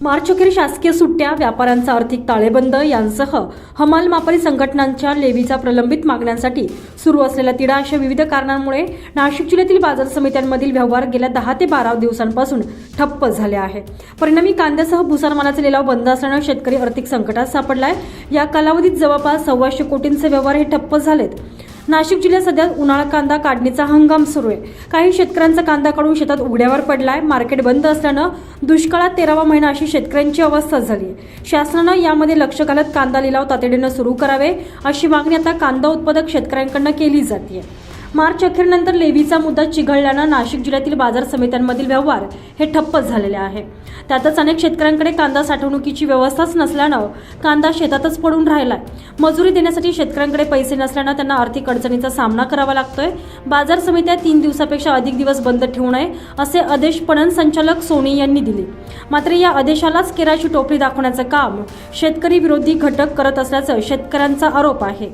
मार्च अखेर शासकीय सुट्ट्या व्यापाऱ्यांचा आर्थिक ताळेबंद यांसह हमाल मापारी संघटनांच्या लेवीचा प्रलंबित मागण्यांसाठी सुरू असलेला तिढा अशा विविध कारणांमुळे नाशिक जिल्ह्यातील बाजार समित्यांमधील व्यवहार गेल्या दहा ते बारा दिवसांपासून ठप्प झाले आहे. परिणामी कांद्यासह भुसारमालाचे लिलाव बंद असल्यानं शेतकरी आर्थिक संकटात सापडलाय. या कालावधीत जवळपास सव्वाशे कोटींचे व्यवहार हे ठप्प झालेत. नाशिक जिल्ह्यात सध्या उन्हाळा कांदा काढणीचा हंगाम सुरू आहे. काही शेतकऱ्यांचा कांदा काढून शेतात उघड्यावर पडलाय. मार्केट बंद असल्यानं दुष्काळात तेरावा महिना अशी शेतकऱ्यांची अवस्था झाली आहे. शासनानं यामध्ये लक्ष घालत कांदा लिलाव तातडीनं सुरू करावे अशी मागणी आता कांदा उत्पादक शेतकऱ्यांकडनं केली जाते मार्च अखेरनंतर लेवीचा मुद्दा चिघळल्यानं नाशिक जिल्ह्यातील बाजार समित्यांमधील व्यवहार हे ठप्प झालेले आहे. त्यातच अनेक शेतकऱ्यांकडे कांदा साठवणुकीची व्यवस्थाच नसल्यानं कांदा शेतातच पडून राहिलाय. मजुरी देण्यासाठी शेतकऱ्यांकडे पैसे नसल्यानं त्यांना आर्थिक अडचणीचा सामना करावा लागतोय. बाजार समित्या तीन दिवसापेक्षा अधिक दिवस बंद ठेवू नये असे आदेश पणन संचालक सोनी यांनी दिले. मात्र या आदेशालाच केराची टोपली दाखवण्याचं काम शेतकरी विरोधी घटक करत असल्याचं शेतकऱ्यांचा आरोप आहे.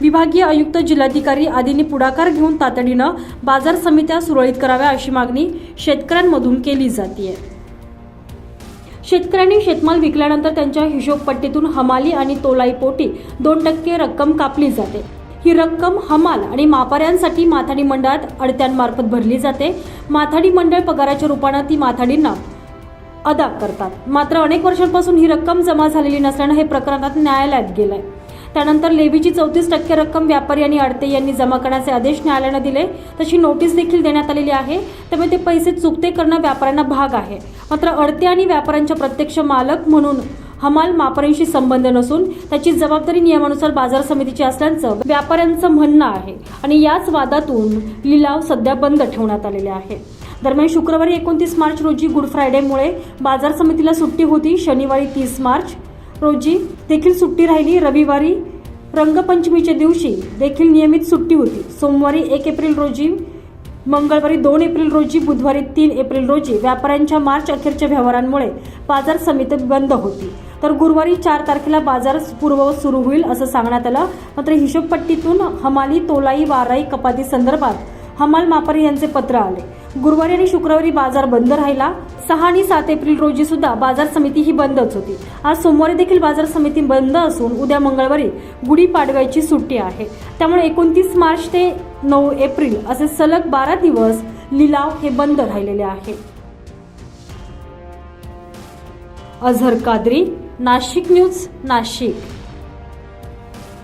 विभागीय आयुक्त जिल्हाधिकारी आदींनी पुढाकार घेऊन तातडीनं बाजार समित्या सुरळीत कराव्या अशी मागणी शेतकऱ्यांमधून केली जाते शेतकऱ्यांनी शेतमाल विकल्यानंतर त्यांच्या हिशोबपट्टीतून हमाली आणि तोलाईपोटी दोन टक्के रक्कम कापली जाते. ही रक्कम हमाल आणि मापाऱ्यांसाठी माथाडी मंडळात अडत्यांमार्फत भरली जाते. माथाडी मंडळ पगाराच्या रूपानं ती माथाडींना अदा करतात. मात्र अनेक वर्षांपासून ही रक्कम जमा झालेली नसल्यानं हे प्रकरणात न्यायालयात गेलंय. त्यानंतर लेवीची चौतीस टक्के रक्कम व्यापारी आणि अडते यांनी जमा करण्याचे आदेश न्यायालयानं दिले. तशी नोटीस देखील देण्यात आलेली आहे. त्यामुळे ते पैसे चुकते करणं व्यापाऱ्यांना भाग आहे. मात्र अडते आणि व्यापाऱ्यांच्या प्रत्यक्ष मालक म्हणून हमाल मापऱ्यांशी संबंध नसून त्याची जबाबदारी नियमानुसार बाजार समितीची असल्याचं व्यापाऱ्यांचं म्हणणं आहे. आणि याच वादातून लिलाव सध्या बंद ठेवण्यात आलेले आहे. दरम्यान शुक्रवारी एकोणतीस मार्च रोजी गुड फ्रायडेमुळे बाजार समितीला सुट्टी होती. शनिवारी तीस मार्च रोजी देखील सुट्टी राहिली. रविवारी रंगपंचमीच्या दिवशी देखील नियमित सुट्टी होती. सोमवारी एक एप्रिल रोजी मंगळवारी दोन एप्रिल रोजी बुधवारी तीन एप्रिल रोजी व्यापाऱ्यांच्या मार्च अखेरच्या व्यवहारांमुळे बाजार समिती बंद होती. तर गुरुवारी चार तारखेला बाजार पूर्ववत सुरू होईल असं सांगण्यात आलं. मात्र हिशोबपट्टीतून हमाली तोलाई वाराई कपाती संदर्भात हमाल मापारी यांचे पत्र आले. गुरुवारी आणि शुक्रवारी बाजार बंद राहिला. सहा आणि सात एप्रिल रोजी सुद्धा बाजार समिती ही बंदच होती. आज सोमवारी देखील बाजार समिती बंद असून उद्या मंगळवारी गुढीपाडव्याची सुट्टी आहे. त्यामुळे एकोणतीस मार्च ते नऊ एप्रिल असे सलग बारा दिवस लिलाव हे बंद राहिलेले आहे. अझहर कादरी नाशिक न्यूज नाशिक.